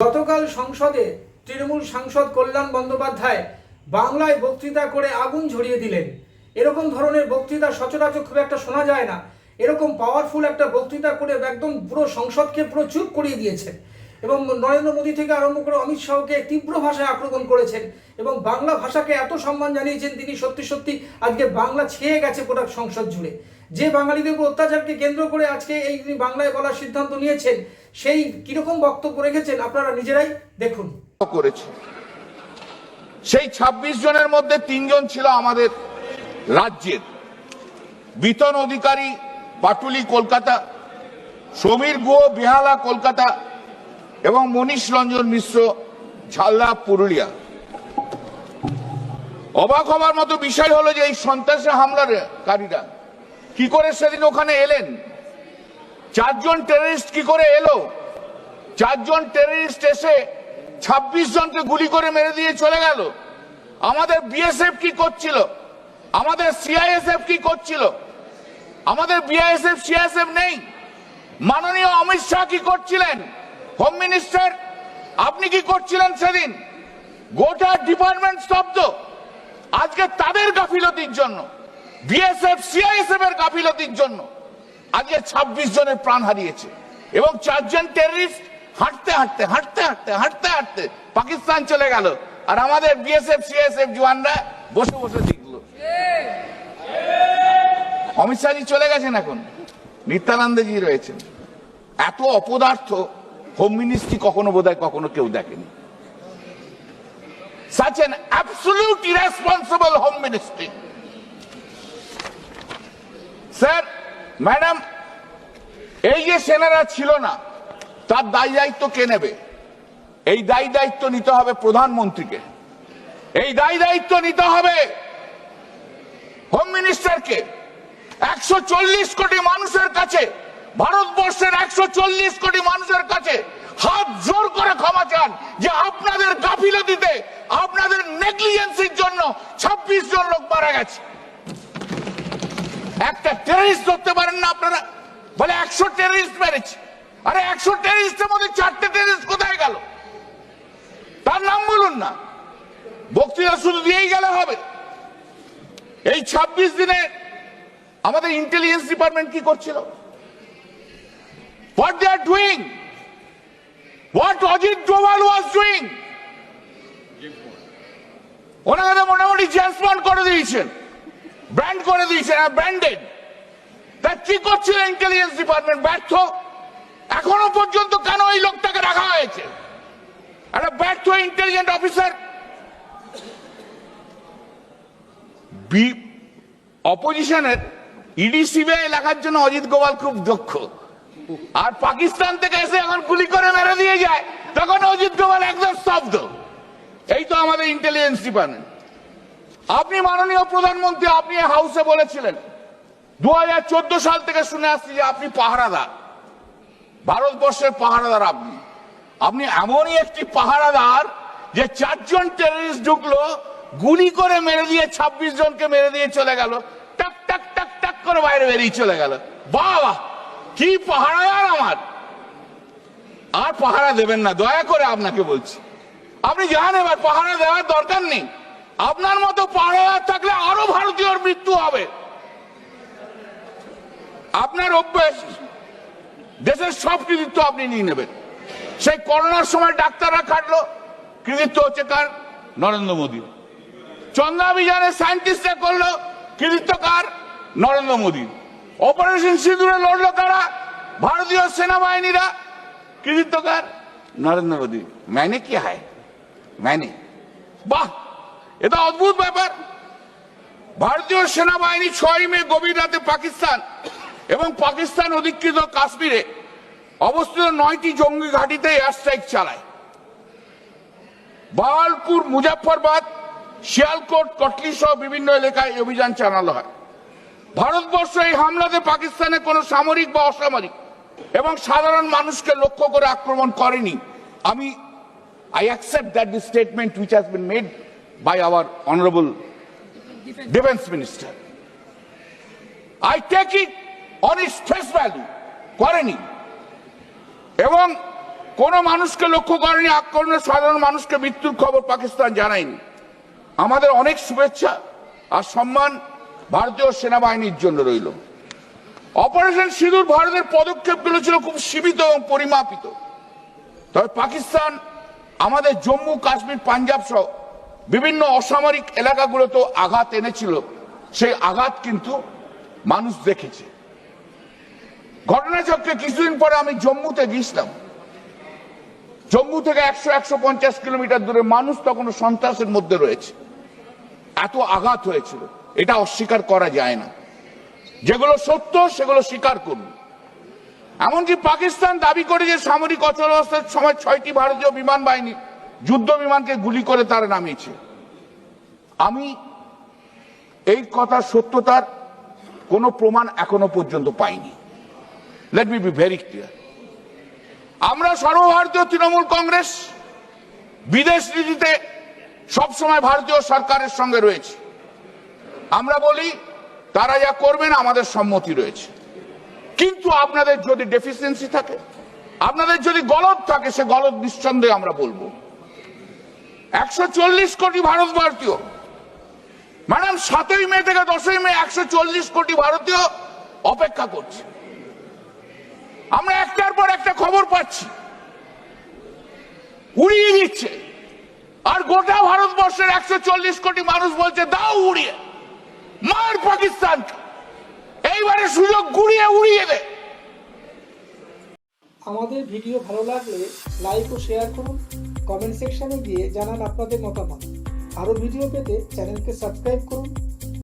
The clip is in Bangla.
গতকাল সংসদে তৃণমূল সাংসদ কল্যাণ বন্দ্যোপাধ্যায় বাংলায় বক্তৃতা করে আগুন ঝরিয়ে দিলেন। এরকম ধরনের বক্তৃতা সচরাচর খুব একটা শোনা যায় না। এরকম পাওয়ারফুল একটা বক্তৃতা করে একদম পুরো সংসদকে পুরো চুপ করিয়ে দিয়েছেন। এবং নরেন্দ্র মোদী থেকে আরম্ভ করে অমিত শাহকে তীব্র ভাষায় আক্রমণ করেছেন এবং বাংলা ভাষাকে এত সম্মান জানিয়েছেন তিনি সত্যি সত্যি আজকে বাংলা ছেয়ে গেছে গোটা সংসদ জুড়ে। যে বাঙালিদের উপর অত্যাচারকে কেন্দ্র করে আজকে এই তিনি বাংলায় বলার সিদ্ধান্ত নিয়েছেন, সেই কীরকম বক্তব্য রেখেছেন আপনারা নিজেরাই দেখুন। করেছে। সেই ২৬ জনের মধ্যে তিনজন ছিল আমাদের রাজ্যের। বিতন অধিকারী পাটুলি কলকাতা, সমীর গুহ বেহালা কলকাতা এবং মনীষ রঞ্জন মিশ্র, ঝালদা, পুরুলিয়া। অবাক হবার মতো বিষয় হলো যে এই সন্ত্রাসী হামলাকারীরা কি করে সেদিন ওখানে এলেন? চারজন টেররিস্ট কি করে এলো? চারজন টেররিস্ট এসে ২৬ জনকে গুলি করে মেরে দিয়ে চলে গেল। আমাদের বিএসএফ কি করছিল? আমাদের সিআইএসএফ কি করছিল? আমাদের বিআইএসএফ সিআইএসএফ নেই। মাননীয় অমিত শাহ কি করছিলেন? হোম মিনিস্টার আপনি কি করছিলেন সেদিন? গোটা ডিপার্টমেন্ট স্তব্ধ। আজকে তাদের গাফিলতির জন্য বিএসএফ সিআইএসএফ এর গাফিলতির জন্য আজকে ২৬ জনের প্রাণ হারিয়েছে। এবং চারজন টেররিস্ট হাঁটতে হাঁটতে হাঁটতে হাঁটতে হাঁটতে হাঁটতে পাকিস্তান চলে গেল। আর আমাদের বিএসএফ সিএসএফ জওয়ানরা বসে বসে দেখল। অমিত শাহজি চলে গেছেন এখন। নিত্যানন্দজি রয়েছেন। এত অপদার্থ হোম মিনিস্ট্রি কখনো বোধহয় কখনো কেউ দেখেনি। Such an absolute irresponsible home ministry sir madam এই যে সেনারা ছিল না, তার দায় দায়িত্ব কে নেবে? এই দায় দায়িত্ব নিতে হবে প্রধানমন্ত্রীকে। এই দায় দায়িত্ব নিতে হবে হোম মিনিস্টারকে একশো চল্লিশ কোটি মানুষের কাছে ভারতবর্ষের একশো চল্লিশ কোটি মানুষের কাছে হাত জোর করে ক্ষমা চান যে আপনাদের গাফিলতিতে, আপনাদের নেগলিজেন্সির জন্য ২৬ জন লোক মারা গেছে। একটা টেররিস্ট ধরতে পারেন না আপনারা। বলে একশো টেররিস্ট মেরেছে। আরে একশো টেররিস্টের মধ্যে চারটে টেররিস্ট কোথায় গেল? তার নাম বলুন না। বক্তৃতা শুধু দিয়েই গেলে হবে। এই ২৬ দিনে আমাদের ইন্টেলিজেন্স ডিপার্টমেন্ট কি করছিল? What they are doing what Ajit Doval was doing ওনাকে মোটামুটি জেন্সপন্ড করে দিয়েছেন। ব্র্যান্ড করে দিয়েছেন আর ব্র্যান্ডেড তা কি করছিল ইন্টেলিজেন্স ডিপার্টমেন্ট ব্যর্থ? এখনও পর্যন্ত কেন এই লোকটাকে রাখা হয়েছে? একটা ব্যর্থ ইন্টেলিজেন্ট অফিসার বি অপোজিশনের ইডি সিবিআই লেখার জন্য অজিত গোপাল খুব দক্ষ। আর পাকিস্তান থেকে এসে এখন গুলি করে মেরে দিয়ে যায়। তখন অজিত গোপাল একদম স্তব্ধ। এই তো আমাদের ইন্টেলিজেন্স ডিপার্টমেন্ট আপনি মাননীয় প্রধানমন্ত্রী, আপনি হাউসে বলেছিলেন দু সাল থেকে শুনে আসছি যে আপনি পাহারাদার। ভারতবর্ষের পাহারাদার আপনি। আপনি এমনই একটি পাহারাদার যে চারজন টেররিস্ট ঢুকলো, গুলি করে মেরে দিয়ে ২৬ জনকে মেরে দিয়ে চলে গেল। টাক টাক টাক টাক করে বাইরে বেরিয়ে চলে গেল। বাবা কি পাহারাদার আমার? আর পাহারা দেবেন না, দয়া করে আপনাকে বলছি। আপনি যান এবার পাহারা দেওয়ার দরকার নেই। আপনার মতো পাহারাদার থাকলে আরও ভারতীয়র মৃত্যু হবে। আপনার অভ্যেস, দেশের সব কৃতিত্ব আপনি নিয়ে নেবেন। সেই করোনার সময় ডাক্তাররা খাটলো কৃতিত্ব হচ্ছে কার? নরেন্দ্র মোদী। চন্দ্রাভিযানে সায়েন্টিস্টরা করল, কৃতিত্ব কার? নরেন্দ্র মোদী। অপারেশন সিঁদুরে লড়লো কারা? ভারতীয় সেনাবাহিনীরা। কৃতিত্ব কার নরেন্দ্র মোদী। ম্যানে কি হায়? ম্যানে। বাহ! এটা অদ্ভুত ব্যাপার। ভারতীয় সেনাবাহিনী ছয় মে গভীর রাতে পাকিস্তান এবং পাকিস্তান অধিকৃত কাশ্মীরে অবস্থিত নয়টি জঙ্গি ঘাঁটিতে এয়ার স্ট্রাইক চালায়। বাহালপুর মুজাফরবাদ শিয়ালকোট কটলি সহ বিভিন্ন এলাকায় অভিযান চালানো হয়। ভারতবর্ষ এই হামলাতে পাকিস্তানে কোনো সামরিক বা অসামরিক এবং সাধারণ মানুষকে লক্ষ্য করে আক্রমণ করেনি। আমি I accept that the statement which has been made by our honourable defence minister I take it on its face value করেনি। এবং কোন মানুষকে লক্ষ্য করেনি, আক্রমণে সাধারণ মানুষকে মৃত্যুর খবর পাকিস্তান জানায়নি। আমাদের অনেক শুভেচ্ছা আর সম্মান ভারতীয় সেনাবাহিনীর জন্য রইল। অপারেশন সিঁদুর ভারতের পদক্ষেপগুলো ছিল খুব সীমিত এবং পরিমাপিত। তবে পাকিস্তান, আমাদের জম্মু, কাশ্মীর, পাঞ্জাব সহ বিভিন্ন অসামরিক এলাকাগুলোতে আঘাত এনেছিল। সেই আঘাত কিন্তু মানুষ দেখেছে। ঘটনাচক্রে কিছুদিন পরে আমি জম্মুতে গিয়েছিলাম। জম্মু থেকে একশো একশো পঞ্চাশ কিলোমিটার দূরে মানুষ তখনও সন্ত্রাসের মধ্যে রয়েছে। এত আঘাত হয়েছিল। এটা অস্বীকার করা যায় না। যেগুলো সত্য, সেগুলো স্বীকার করুন। এমনকি পাকিস্তান দাবি করে যে সামরিক অচলাবস্থার সময় ছয়টি ভারতীয় বিমান বাহিনী যুদ্ধ বিমানকে গুলি করে তারা নামিয়েছে। আমি এই কথা সত্যতার কোনো প্রমাণ এখনও পর্যন্ত পাইনি। Let me be very clear আমরা সর্বভারতীয় তৃণমূল কংগ্রেস বিদেশ নীতিতে সবসময় ভারতীয় সরকারের সঙ্গে রয়েছে। আমরা বলি, তারা যা করবেন আমাদের সম্মতি রয়েছে। কিন্তু আপনাদের যদি ডেফিসিয়েন্সি থাকে, আপনাদের যদি গলদ থাকে, সে গলদ নিঃসন্দেহে আমরা বলব। একশো চল্লিশ কোটি ভারত ভারতীয় ম্যাডাম, সাতই মে থেকে দশই মে একশো চল্লিশ কোটি ভারতীয় অপেক্ষা করছে। আমরা একটার পর একটা খবর পাচ্ছি। উড়িয়ে দিচ্ছে। আর গোটা ভারতবর্ষের একশো চল্লিশ কোটি মানুষ বলছে, দাও উড়িয়ে। মার পাকিস্তান। এইবারে সুযোগ গুড়িয়ে উড়িয়ে দে। আমাদের ভিডিও ভালো লাগলে লাইক ও শেয়ার করুন কমেন্ট সেকশনে গিয়ে জানান আপনাদের মতামত। আরও ভিডিও পেতে চ্যানেলকে সাবস্ক্রাইব করুন।